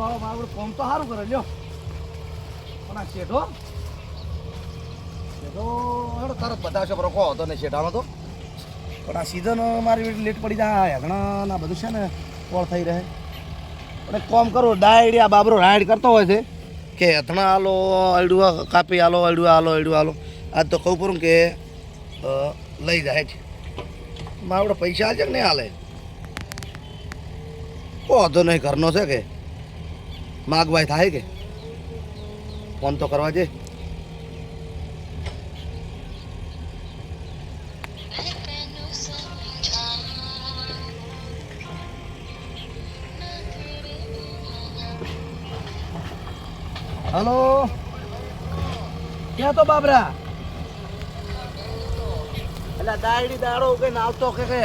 વાળો મારું કોમ તો સારું કરે, લ્યો. પણ આ શેઠો શેઠો હેડો તરત બધા છે રોકો હતો ને શેઠાનો તો. પણ આ સીઝન મારી લેટ પડી જાય ના બધું છે ને કોળ થઈ રહે? પણ કોમ કરો, ડાયડી આ બાબરો રાઈડ કરતો હોય છે. કે અથણા આલો અડુઆ કાપી આલો અડુઆ આલો અડુઆ આલો આજ તો કહું પરું કે લઈ જાય છે. મારે પૈસા છે કે નહીં હાલે? વાંધો નહીં, ઘરનો છે કે? માગવાય થાય કે ફોન તો કરવા જે હલો ક્યાં તો બાબરા એટલે દાયડી દાડો કે આવતો કે કઈ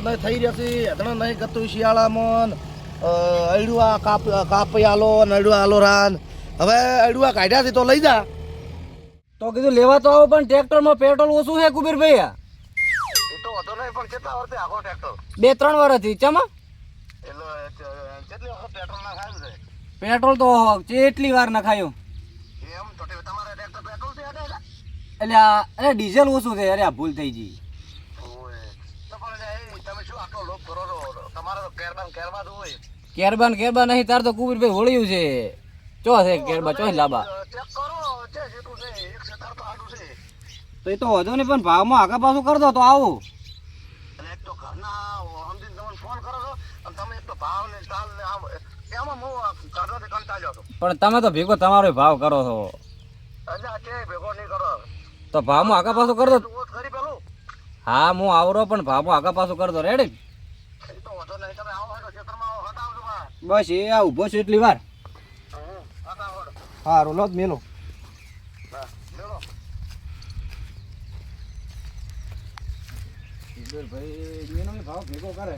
નહીં થઈ રહેશે હદણો નહીં ગતું શિયાળામાં અડુઆ કાપ કાપી આલો ને અડુઆ આલો રાન હવે અડુઆ કાઢ્યા છે તો લઈ જા. તો કીધું લેવા તો આવો પણ ટ્રેક્ટરમાં પેટ્રોલ ઓછું છે કુબીરભાઈ આ તો વધુ નહીં પણ કેટલા વર્ષે આખો ટ્રેક્ટર? બે ત્રણ વર્ષથી ચમા? એટલે કેટલી વખત પેટ્રોલ ના ખાયું છે? પેટ્રોલ તો કેટલી વાર નખાયું. એમ તો તે તમારે ટ્રેક્ટર પેટ્રોલ છે એટલે? એટલે આ અરે ડીઝલ ઓછું છે અરે આ ભૂલ થઈ ગઈ ઓય તો પણ એ તમે શું આટલો લોભ કરો છો તમારે તો કેરબાન કેરબાન હોય કેરબાન કેરબાન નહીં તાર તો કુબીરભાઈ હોળ્યું છે. ચો છે કેરબા ચો લાબા? ચેક કરો છે જેટલું છે એક સત્તર તો આટલું છે. તો એ તો વધુ નહીં પણ ભાવમાં આગા પાછું કર દો તો આવું. એક તો ઘરના સમજીને તમને ફોન કરો છો અને તમે એક તો ભાવ ને ચાલ ને આમ એમાં હું ઘરનાથી કંટાળ્યો હતો. પણ તમે તો ભેગો તમારો ભાવ કરો છો. કે ભેગો નહીં કરો. તો ભાવમાં આગા પાછું કર દો. હા હું આવરો પણ ભાવમાં આગા પાછું કર દો. રેડી એ તો વધુ નહીં તમે આવો હોય તો ખેતરમાં આવો હટાવજો બા બસ એ આ ઊભો છે એટલી વાર. હા, રોલો લો મેલો. ભાઈ ભાવ ભેગો કરે.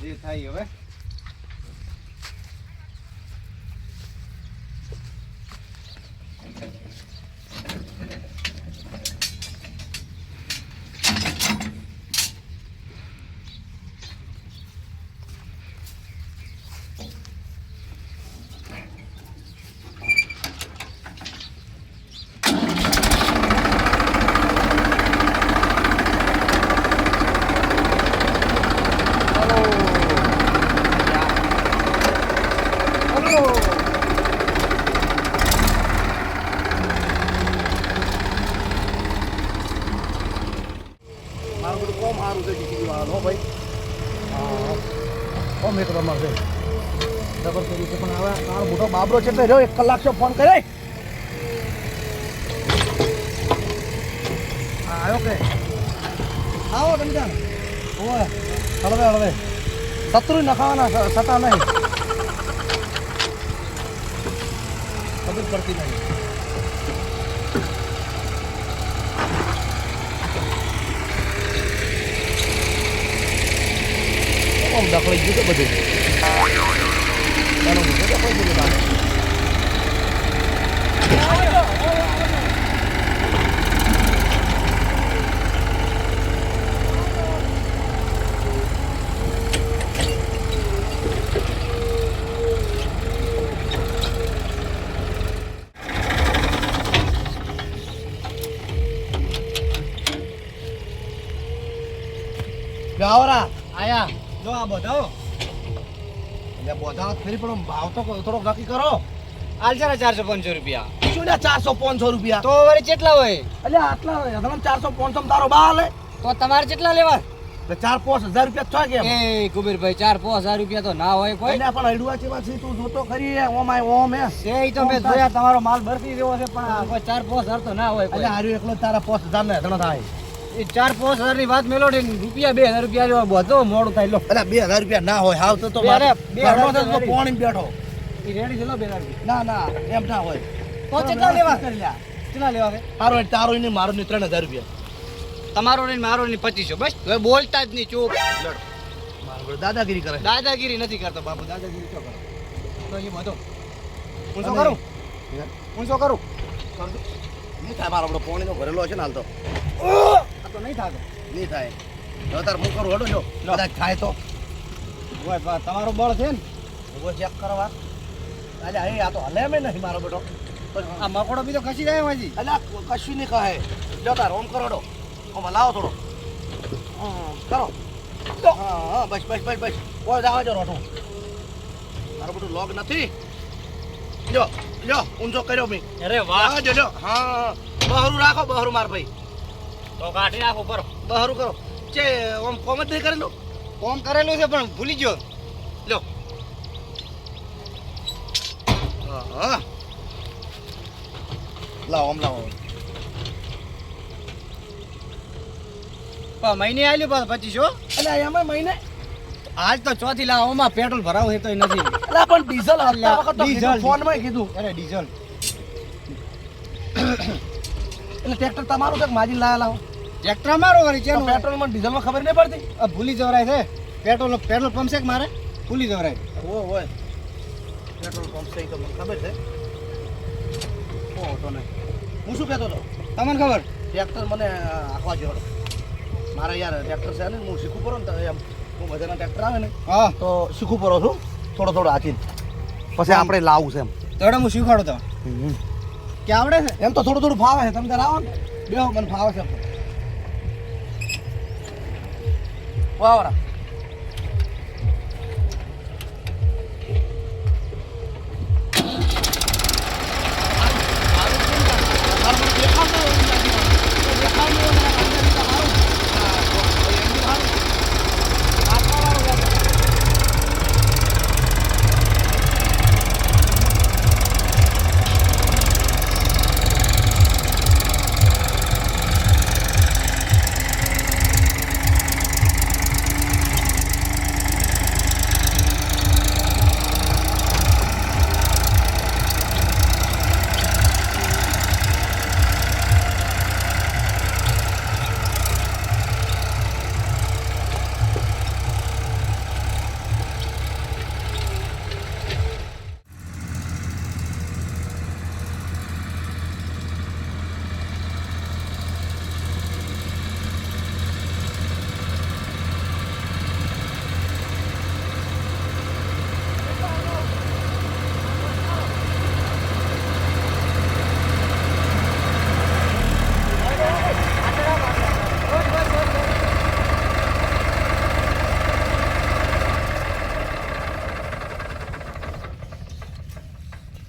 જે થાય હવે મારું બધું કોમ સારું છે જીટીવી વાળા હો ભાઈ. કોમ એક નંબર છે ડબલ કર્યું છે, પણ હવે મારો મોટો બાબરો છે એટલે રહ્યો, એક કલાક છે, ફોન કરે આવ્યો કે? આવો, રમજાન. ઓય, હળવે હળવે. શત્રુ નખાવાના સટા નહીં. ખબર પડતી નહીં. આમ દખડાઈ ગયું છે બધું ચાલો હું તો ફરી પણ ભાવ તો થોડોક નક્કી કરો. આલચારા ચારસો પાંચસો રૂપિયા. શું ને ચારસો પાંચસો રૂપિયા? તો વળી કેટલા હોય? એટલે આટલા હોય તમે ચારસો પાંચસો તારો બા હાલે તો તમારે કેટલા લેવા? ચાર પાંચ હજાર રૂપિયા થાય કે એ કુબેરભાઈ ચાર પાંચ હજાર રૂપિયા તો ના હોય કોઈ. ના પણ અડવા જેવા છે તું જોતો ખરી ઓમ આય ઓમ હે. છે ઈ તો મેં જોયા. તમારો માલ ભરતી જેવો છે પણ કોઈ ચાર પાંચ હજાર તો ના હોય એટલે હારું એકલો તારા પાંચ હજાર ને ધણો થાય. એ ચાર પાંચ હજારની વાત મેલો રૂપિયા બે હજાર રૂપિયા બધો મોડું થાય લો. એટલે બે હજાર રૂપિયા ના હોય હાવ તો પોણી બેઠો. એ રેડી છે લો બે હજાર ના ના એમ ના હોય. તો કેટલા લેવા? કેટલા લેવા છે તારો તારો ને મારો ને ત્રણ હજાર રૂપિયા. તમારો ને મારો ને પચીસો બસ. હવે બોલતા જ નહીં ચૂપ. દાદાગીરી કરે. દાદાગીરી નથી કરતો બાપુ દાદાગીરી તો કરો? તો એ બધો. હું શું કરું? હું શું કરું. નહીં થાય? મારો આપણો પોણીનો ભરેલો છે ને હાલ તો. આ તો નહીં થતો. નહીં થાય. હવે તાર હું કરું? હડો જો કદાચ થાય તો. તમારો બળ છે ને? ઊભો ચેક કરવા. અલે અહીં આ તો હલે મેં નહીં મારો બેટો. આ મકોડો બીજો ખસી જાય માજી અલે કશું નહીં કહે જો તાર ઓમ કરો ડો ઓમ લાવો થોડો. કરો. હા હા બસ બસ બસ બસ. કોઈ જાવા જો રોટો. મારો બધું લોગ નથી. જો લ્યો ઊંચો કર્યો ભાઈ અરે હા જો જો. હા. બહરું રાખો બહરું માર ભાઈ. તો કાઢી નાખો બરો બહરું કરો. ચે ઓમ કોમ જ નહીં કરેલું? કોમ કરેલું છે પણ ભૂલી ગયો. લ્યો. હા હા. લાવો આમ લાવો. પણ મહિને આલ્યું પાછું પચીસો એટલે એમાં મહિને આજ તો ચોથી લાવવામાં પેટ્રોલ ભરાવું છે તો નથી. પણ ડીઝલ આટલા વખત ડીઝલ. ફોનમાં કીધું. અરે ડીઝલ. એટલે ટ્રેક્ટર તમારું છે કે માજી લાયા લાવો? ટ્રેક્ટર મારો વળી ચેનું પેટ્રોલમાં ડીઝલમાં ખબર નહીં પડતી? આ ભૂલી જવરાય છે. પેટ્રોલ પેટ્રોલ પંપ છે કે મારે? ભૂલી જવરાય ઓ હોય પેટ્રોલ પંપ છે તો મને ખબર છે. ઓ તો નહીં. હું શું કહેતો હતો? તમને ખબર? ટ્રેક્ટર મને આખવા જેવો મારે યાર ટ્રેક્ટર છે ને હું શીખું પડો ને તો એમ. હું બધાના ટ્રેક્ટર આવે ને હા. તો શીખવું પડો છું થોડો થોડો હાચીને. પછી આપણે લાવવું છે એમ. તો હું શીખવાડો તો કે આવડે છે? એમ તો થોડું થોડું ફાવે છે. તમે ત્યારે આવો ને. બે મને ફાવે છે વાવરા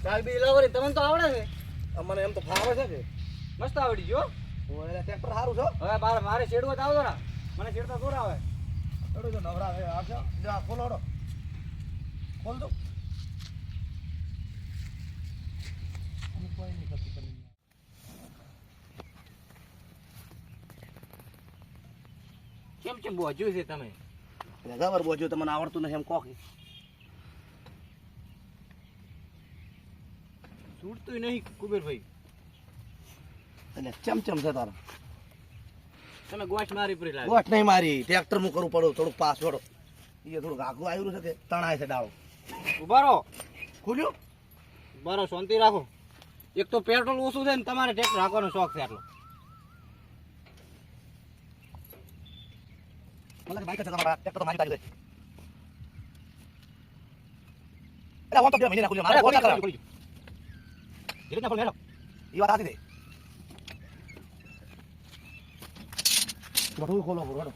ચાલ બી લાવરી તમને તો આવડે છે. મને એમ તો ફાવે છે કે? મસ્ત આવડી ગયો ઓય ટ્રેક્ટર સારું છો? હવે મારે મારે છેડવો તો આવતો ના. મને છેડતા દૂર આવે. થોડું જો નવરા છે આવશે જો આ ખોલો ખોલ દો. કોઈ નહીં કશું કરી કેમ કેમ બોજ્યું છે તમે? ખબર બોજો તમને આવડતું નથી એમ કોક છૂટતું નહીં કુબેરભાઈ. એટલે ચમ ચમ છે તારા. તમે ગોઠ મારી પડી લાગે. ગોઠ નહીં મારી ટ્રેક્ટર હું કરું પડું થોડુંક પાસ છોડો એ થોડુંક આખું આવ્યું છે કે તણાય છે ડાળો. ઊભા રહો. ખુલ્યું? બરો શાંતિ રાખો. એક તો પેટ્રોલ ઓછું છે ને તમારે ટ્રેક્ટર હાંકવાનો શોખ છે આટલો. મને બાઈક છે તમારા ટ્રેક્ટર તો મારી બાજુ છે. એટલે હું તો બે મહિના ખુલ્યો મારે બોલ ના બોલ, હેલો. એ વાત આતી દે બધું ખોલો બરો હેડો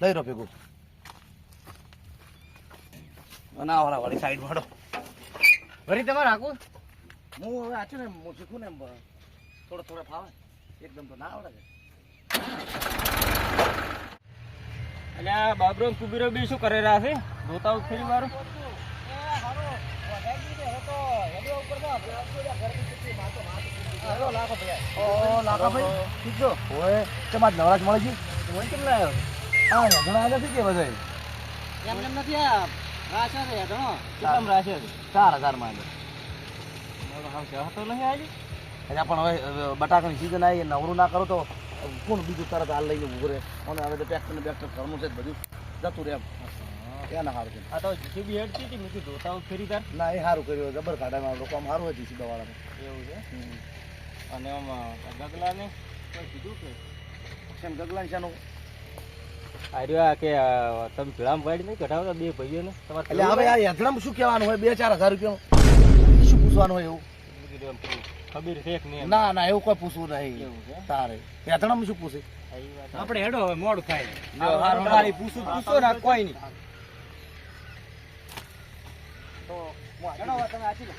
લઈ રો ભેગું ના વાળા વાળી સાઈડ હેડો વળી તમારે હાંકવું હું હવે આ છે ને હું શીખું ને એમ થોડો થોડો ફાવે એકદમ તો ના આવડે છે આ બાબરો કુબીરો બી શું કરે રહ્યા છે જોતા ફરી ઓય નવરાજ મળે છે? હું કેમ હા ઘણા આગળ છે કે બધા એમ એમ નથી આ રાશે છે ઘણો કેટલામ રાશે છે? ચાર હજારમાં ચાહતો નહીં આવી એટલે પણ હવે બટાકાની સિઝન આવી નવરું ના કરો તો કોણ બીજું તરત હાલ લઈને ઊભું રહે? અને હવે તો ટ્રેક્ટર ને બેક્ટર ઘરનું છે બધું. જતું રહે એમ. ત્યાં ના સારું છે? આ તો જીબી હેડતી હતી મેં કીધું જોતા ફેરી તાર. ના એ સારું કર્યું જબર કાઢામાં લોકો આમ સારું હતી સીધા વાળાનું એવું છે? અને આમ ગગલા ને કોઈ કીધું કે? કેમ ગગલાન શાનું? આર્યો કે તમે ભીડામાં પાડી નહીં કઢાવતા બે ભાઈઓને? તમારે એટલે હવે આ શું કહેવાનું હોય? બે ચાર હજાર રૂપિયા શું પૂછવાનું હોય એવું? કીધું એમ પેલું ખબર છે કે? ના ના એવું કોઈ પૂછવું નહીં. એવું છે? તારે. યંત્રમાં શું પૂછે? આપણે હેડો હવે મોડું થાય. પૂછું પૂછો ને કોઈ નહીં. તમે આચી લો.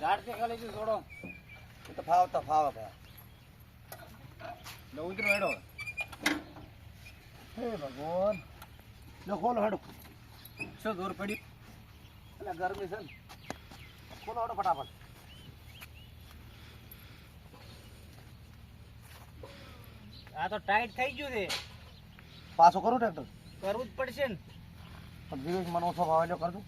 ઝાડ કે ખાલી થી છોડો એ તો ફાવતા ફાવે ભાઈ લો ઉતરો હેડો હે ભગવાન. લો ખોલો હેડો. શું દૂર પડી? એટલે ગરમી છે ને. ખોલો હેડો ફટાફટ. આ તો ટાઈટ થઈ ગયું છે. પાછો કરું ટ્રેક્ટર? કરવું જ પડશે ને. પણ દિવેશ મને ઓછો ભાવ કરજો.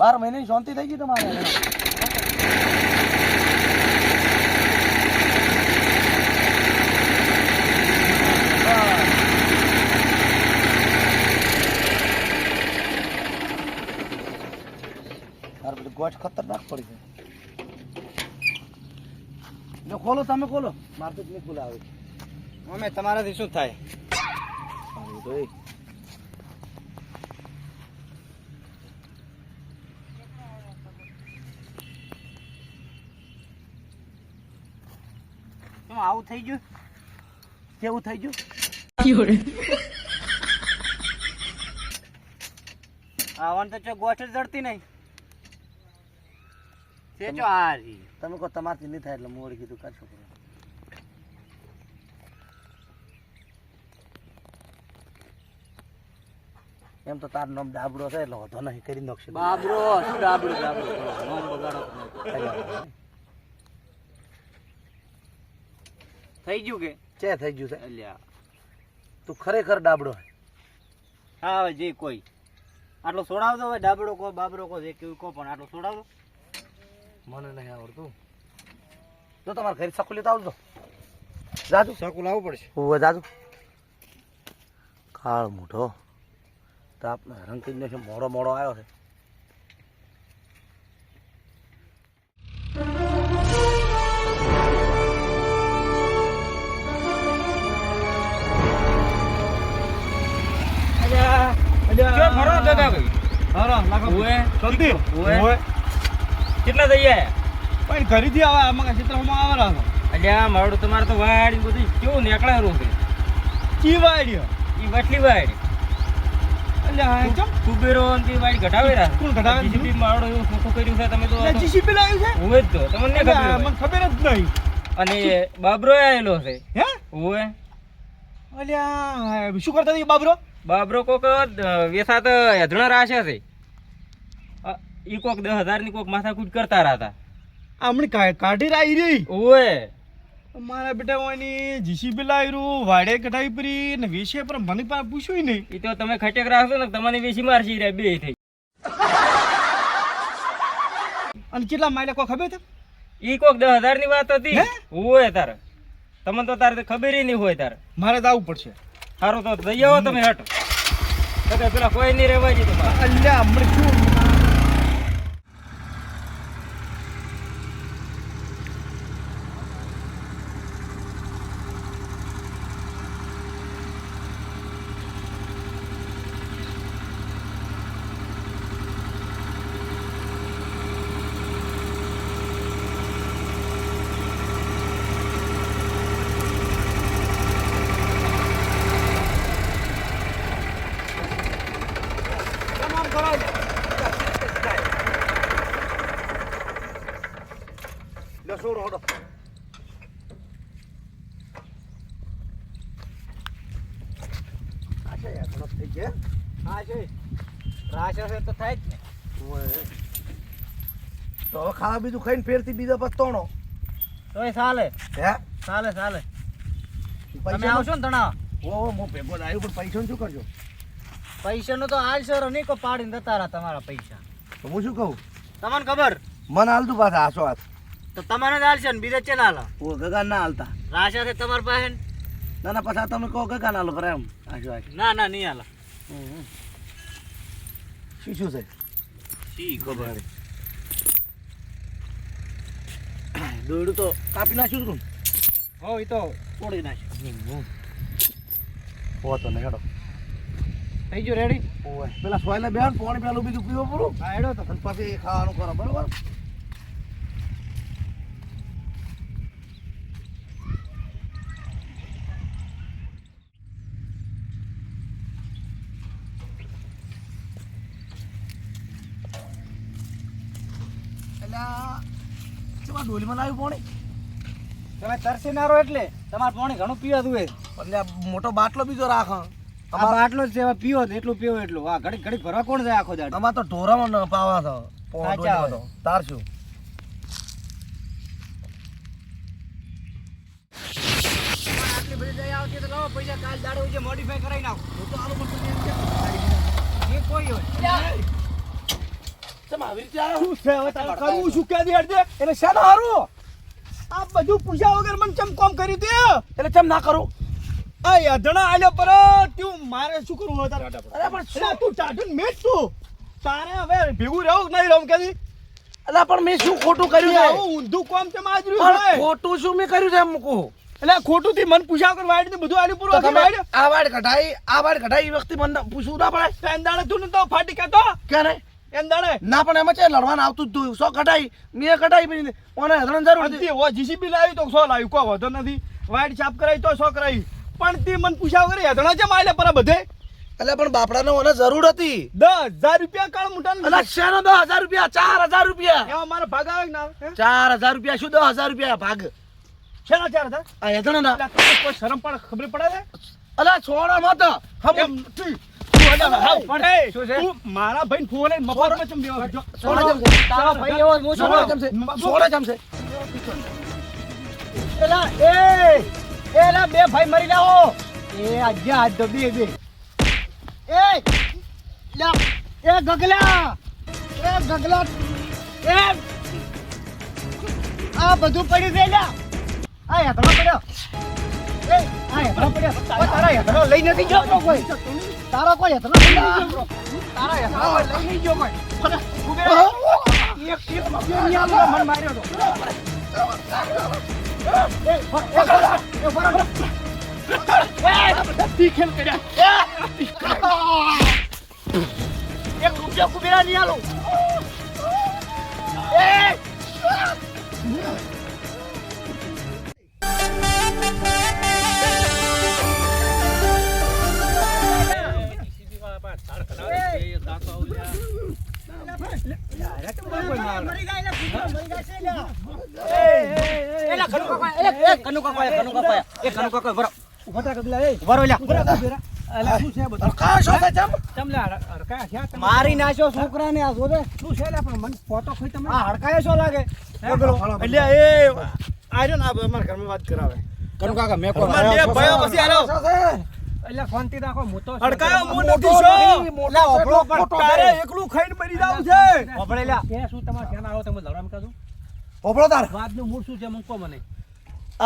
બાર મહિને શાંતિ થઈ ગઈ તમારે? ગોઠ ખતરનાક પડી છે જો ખોલો તમે ખોલો. મારે તો નહીં ખોલાવે. અમે તમારાથી શું થાય અરે તો એ શું આવું થઈ ગયું? કેવું થઈ ગયું? આવવાનું તો ચો ગોઠ જડતી નહીં. તે ચો હારી. તમે કહો તમારથી નહીં થાય એટલે મોડ કીધું કા છોકરો? એમ તો તાર નામ ડાબડો છે એટલે વધો નહીં કરી નાખશે. ડાબડો ડાબડો? ડાબડો નામ બગાડો. થઈ ગયું કે? ચે થઈ ગયું છે. અલ્યા. તું ખરેખર ડાબડો છે. હા હવે જે કોઈ. આટલો સોડાવતો હવે ડાબડો કો બાબરો કો જે કેવું કો પણ આટલો સોડાવતો મને નહીં આવડતું. તો તમારે ઘરે સકું લેતા આવજો. જાજુ. શકું લાવવું પડશે. હોવે જાજુ. કાળ મોઢો. તાપ ને છે મોડો મોડો આવ્યો છે. ક્યાં ફરો દાદા ભાઈ. હાલો લાખો ઓએ જલ્દી ઓએ કેટલા થઈ ગયા? પણ ઘરેથી આવે આમાં ચિત્રમાં આવેલા છો? અલ્યા મારું તમારે તો વાડી બધું કેવું નીકળાયું છે? કી વાડ્યો ઈ વટલી વાડી. અલ્યા ચમ? કુબેરો ને તે વાડી ઘટાવે રહ્યા કોણ ઘટાવે? જીસીબી મારો એવું ખોખું કર્યું છે તમે તો જીસીપી લાવ્યું છે? ઓવે તો. તમને ખબર મને ખબર જ નહીં. અને બાબરો આવેલો છે. હે? ઓવે અલ્યા શું કરતા બાબરો? બાબરો કોક વેસાત હેધણા રાશે છે. ઈ કોક દસ હજારની કોક માથાકૂટ કરતા રહ્યા આમણી કા- કાઢી રાઈ રહી? ઓએ મારા બેટા ઓની જીસીબી લાવ્યું વાડે કઢાઈ પરી ને વેશે પર મને પણ પૂછ્યું નહીં. ઈ તો તમે ખટેક રાખશો ને તમને વેસી મારશી રે બે થઈ. અને કેટલા માયલા કો ખબર ઈ કોક દસ હજારની વાત હતી? ઓવે તારે. તમને તો તારે ખબર નહીં હોય તારે. મારે તો આવવું પડશે. સારું તો જઈ આવો તમે હટ પેલા કોઈ નહીં રહેવા તમારે અલ્યા હમણાં શું છોડો હડો આ છે યાર ઘણો થઈ ગયા હા છે રાશે છે તો થાય જ ને ઓય. તો હવે ખાવા બીજું ખાઈને ફેરથી બીજા પછી તોણો તોય ચાલે. હે? ચાલે ચાલે. તમે આવશો ને તણા ઓ હું ભેગો આવ્યો પણ પૈસા શું કરજો? પૈસાનું તો હાલ સર નહીં કો પાડીને રહ્યા તમારા પૈસા. તો હું શું કહું? તમને ખબર? મને હાલતું પાછા આસો હાથ તો તમારે જ હાલશે ને બીજા ચેના હાલો ઓ ગગા ના હાલતા રાશા છે તમારી પાસે ને? ના પાછા તમે કહો ગગા ના હાલો પર એમ આશો આજ ના ના નહીં હાલા શું શું છે? શી ખબર? દોડું તો કાપી નાખ્યું તું હો એ તો તોડી નાખ્યું. હો તો ને હેડો થઈ ગયો રેડી ઓય પેલા સોયલે બેન પાણી પેલું બીજું પીવો પૂરું. હા હેડો તો. પછી ખાવાનું કરો બરોબર અલ્યા કેવા ડોલીમાં લાવ્યું પાણી? તમે તરસી નારો એટલે તમારે પાણી ઘણું પીવાતું હોય એટલે મોટો બાટલો બીજો રાખો આ બાટલો જ સેવા પીવો એટલું પીવો એટલું. હા ઘડી ઘડી ભરવા કોણ જાય આખો દાડો? આમાં તો ઢોરામાં ન પાવા તો. સાચા હોય. તો તાર શું આટલી બધી દયા આવતી તો પૈસા કાલ દાડો જે મોડિફાઈ કરાવી નાખો. તો આલો પણ કોઈ હોય. ચમ આવી રીતે શું છે હવે તારે કરવું શું કે દે એટલે શાનો હારું? આ બધું પૂછ્યા વગર મને ચમ કોમ કર્યું તે એટલે ચમ ના કરું? આ યાદણા આલ્યો પર તું મારે શું કરવું હવે અરે પણ તું ટાઢું મેચ તું. તારે હવે ભેગું રહું કે નહીં રહું કેદી એટલે પણ મેં શું ખોટું કર્યું છે? ઊંધું કોમ તે પણ છે ખોટું શું મેં કર્યું છે મૂકું? એટલે ખોટું થી મન પૂછ્યા વગર વાડી બધું આલી પૂરું તમે આ વાડ કઢાઈ આ વાડ કઢાઈ વખતે મને પૂછવું ના પડે? એમ દાડે તું તો ફાટી કેતો કે ને એમ દાડે ના પણ એમાં છે લડવાનું આવતું જ તું. સો કઢાઈ મેં કઢાઈ પણ મને હરણ જરૂર હતી. ઓ જીસીબી લાવ્યું તો સો લાવ્યું કોઈ વધો નથી. વાઈટ છાપ કરાવી તો સો કરાવી. પણ તે મન પૂછ્યા વગર યાદણા છે માલ્યા પર બધે. એટલે પણ બાપડાને મને જરૂર હતી. દસ હજાર રૂપિયા કાળ મોટા એટલે શેનો દસ હજાર રૂપિયા? ચાર હજાર રૂપિયા. એમાં મારો ભાગ આવે ના? ચાર હજાર રૂપિયા? શું દસ હજાર રૂપિયા ભાગ? શેના ચાર હજાર? આ હેદણ ના. કોઈ શરમ પણ ખબર પડે છે? અલા છોડા મત. હમ. મારા ફોન ચમ દેવા ભાઈ એવો હું એલા એ એલા બે ભાઈ જાઓ. એ આજે આજ તો બે. એ લા એ ગગલા એ ગગલા એ આ બધું પડ્યું છે લ્યા. આ યાતરો પડ્યો. એ તારા લઈ નથી કોઈ તારો કોઈ યાતરો લઈ નથી ગયો તારા યાતરો લઈ નહીં ગયો કોઈ એક એક કુબેરા નહીં આલો એ એ કનુ કાકા એ કનુ કાકા એ. કનુ કાકા બરો બરો. લ્યા કા શો છે ચમ? મારી નાખ્યો છોકરાને આ જોવે. આ હડકાય શું લાગે. એટલે એ આર્યો ને આ અમારા ઘરમાં વાત કરાવે. કનુ કાકા મેં કોણ બે ભાઈઓ પછી આલો અડકાયો હું નથી છો. લા તારે એકલું ખાઈને મરી જાવું છે. ઓપડે લ્યા. ઓપડો તાર. વાતનું મૂળ શું છે મૂકો મને.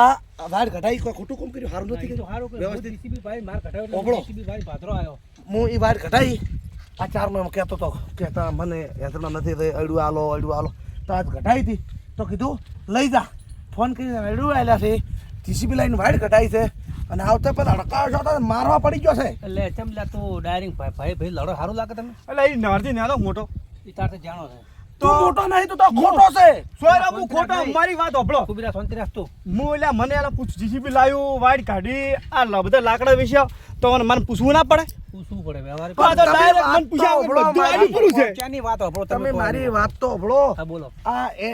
આ વાર ઘટાઈ કોઈ ખોટું કોમ કર્યું? હારું નથી કર્યું. વ્યવસ્થિત. આવ્યો હું એ વાર ઘટાઈ. આ ચાર નો એમ કહેતો તો કહેતા મને યંત્રના નથી થઈ અડું આલો અડું આલો તો આજ ઘટાઈ હતી. તો કીધું લઈ જા. ફોન કરીને અડું આવેલા છે. જીસીબી લાઈન વાડ ઘટાઈ છે. અને આવતા પેલા અડકાયો છો તો મારવા પડી ગયો છે. એટલે ચમલા તું ડાયરિંગ ભાઈ ભાઈ ભાઈ લડો સારું લાગે તમે એટલે એ નારથી નાનો મોટો. એ તાર તો જાણો છે. તું મોટો નહીં તો તો ખોટો છે. સોયરા હું ખોટો મારી વાત હોભળો. કુબીરા શાંતિ રાખતો હું એટલે મને એટલે પૂછ જીસીબી લાવ્યું વાઈટ કાઢી આ લ- બધા લાકડા વિશે. તો મને મને પૂછવું ના પડે? પૂછવું પડે વ્યવહારે તો તમે મને પૂછ્યા મારી. પૂરું છે. ક્યાંની વાત તમે તો મારી વાત તો હભળો. હા બોલો. આ એ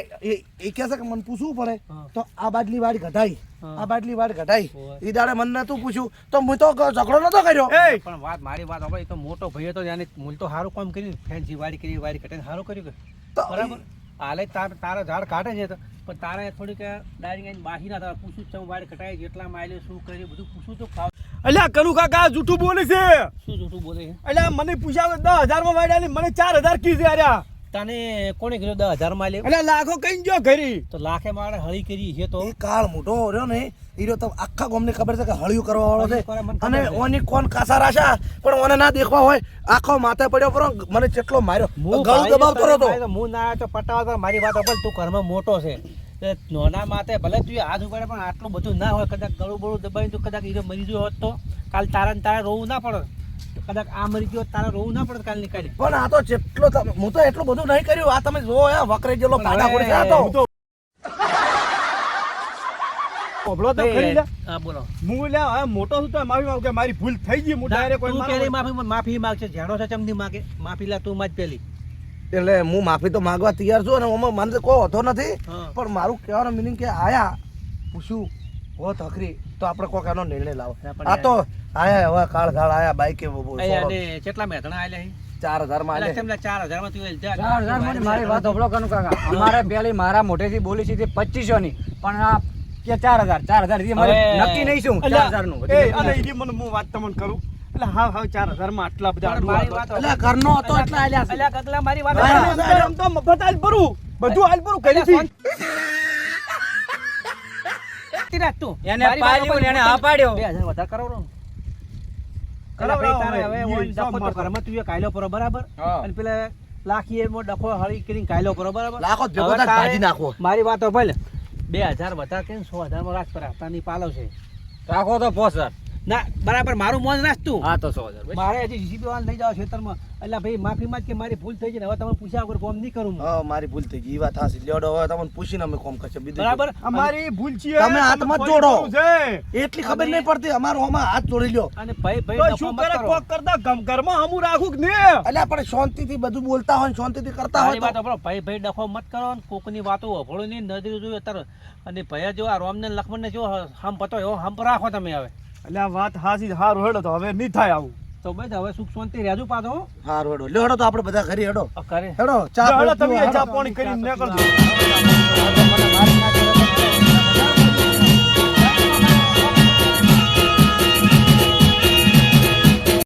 એ કે છે કે મને પૂછવું પડે તો આ બાટલી વાડી હા. આ બાટલી વાટ ઘટાઈ એ ઈ દાડે મને નતું પૂછ્યું. તો હું તો ક- ઝઘડો નતો કર્યો. પણ વાત મારી વાત આપણે તો મોટો ભાઈ હતો એને મૂલ તો સારું કામ કર્યું. ફેન્સી વાડી કરી વાડી કટીને સારું કર્યું કે? બરાબર? હાલે તાર તારા ઝાડ કાઢે છે તો. પણ તારે થોડીક ડાયરી બાસી ના થાય. પૂછું છું વાડ કટાઈ જેટલા માઇલે શું કર્યું બધું પૂછું તો ખાવ. અલ્યા કનુ કાકા જૂઠું બોલે છે. શું જૂઠું બોલે છે? અલ્યા મને પૂછ્યા દસ હજારમાં વાડ્યા મને ચાર હજાર કીધે આર્યા તને કોણે કર્યો? દસ હજાર માઇલે એટલે લાખો કઈ જો ઘરી. તો લાખે મારે હળી કરી છે તો. કાળ મોટો રહ્યો ને ઈ તો આખા ગામને ખબર છે કે હળિયું કરવા વાળો છે. અને ઓની કોણ કાસા રાશા? પણ ઓને ના દેખવા હોય. આખો માથે પડ્યો પરો મને કેટલો માર્યો. ગળું દબાવતો રહ્યો હું ના તો પટાવા મારી વાત પણ તું ઘરમાં મોટો છે. નોના માથે ભલે તું હાથ ઉપાડે પણ આટલું બધું ના હોય. કદાચ ગળું બળું દબાવી તું કદાચ હીરો મરી ગયો હોત તો. કાલ તારા ને તારે રોવું ના પડે. કદાચ આ મરી ગયો તારે રોવું ના પડે કાલ નીકળી પણ આ તો જેટલો હું તો એટલું બધું નહીં કર્યું. આ તમે જો વકરે જેલો પાડા પડે આ તો. હું તો ખરી લે. હા બોલો. હું લે હવે મોટો છું તો માફી માંગુ કે મારી ભૂલ થઈ ગઈ હું ડાયરેક્ટ કોઈ મારા માફી માફી માગશે જેડો છે ચમની માગે. માફી લા તું માજ પેલી. એટલે હું માફી તો માંગવા તૈયાર છું અને ઓમાં મને કોઈ હોતો નથી. પણ મારું કહેવાનો મિનિંગ કે આયા પૂછ્યું હો તકરી તો આપણે કોક એનો નિર્ણય લાવો. આ તો આયા હવે કાળ કાળ આયા બાઈકે કેટલા મેથણા આલ્યા છે? ચાર હજારમાં ચાર હજારમાં તું જા- ચાર હજારમાં મારી વાત ઓબળો કનુ કાકા? અમારે પેલી મારા મોઢેથી બોલી છે તે પચીસો ની પણ આ કે ચાર હજાર ચાર હજાર નક્કી નહીં શું ચાર હજારનું. એ અને ઈ મને હું વાત તમને કરું? એટલે હા હા ચાર હજારમાં આટલા બધા મારી વાત એટલે ઘરનો હતો એટલા આલ્યા છે. મારી વાત આમ તો મફત આલ ભરું. બધું આલ ભરું કરી. એને પાડ્યું એને હા પાડ્યો. વધારે અલ્યા, ભાઈ, તારે હવે. ડખો તો ઘરમાં તું કાયલો પરો બરાબર? અને પેલા લાખી એમાં ડખો હળી કરીને કાયલો પરો બરાબર? લાખો ભેગો ભાજી નાખવો. મારી વાત તો ભલે. બે હજાર વધારે કે સો હજારમાં રાખ પરની પાલવ છે. રાખો તો પોસ હજાર. ના બરાબર મારું મોજ નાસ્તું હા તો સો હજાર મારે હજી જીસીબી વાળા લઈ જાવ ખેતરમાં. એટલે ભાઈ માફી માં કે મારી ભૂલ થઈ ગઈ હવે તમે પૂછ્યા વગર કોમ નહીં કરું હા. મારી ભૂલ થઈ ગઈ. વાત હાસી લેડો હવે તમને પૂછીને અમે કોમ કરશે. બીજું બરાબર. અમારી ભૂલ છે તમે હાથમાં જ જોડો. એટલી ખબર નહીં પડતી. અમારો આમાં હાથ જોડી લ્યો. અને ભાઈ ભાઈ તો શું કરે? કોક કરતા ગમ- ઘરમાં હમું રાખું કે ને અલ્યા પણ શાંતિથી બધું બોલતા હોય શાંતિ શાંતિથી કરતા હોય વાત આપણો ભાઈ ભાઈ ડખો મત કરો ને કોકની વાતો અભળો નહીં નદી જોયું અત્યારે. અને ભૈયા જો આ રોમને ને લક્ષ્મણને જો હમ પતો એવો હમ રાખો તમે હવે. એટલે આ વાત હાસી હારું હેડો તો હવે નહીં થાય આવું. તો ભાઈ હવે સુખ શાંતિ રહેજો પાછો હો. હારું હેડો. લે હેડો તો આપણે બધા ઘરે હેડો. કરે હેડો ચા હેડો તમે ચા પાણી કરીને નીકળજો.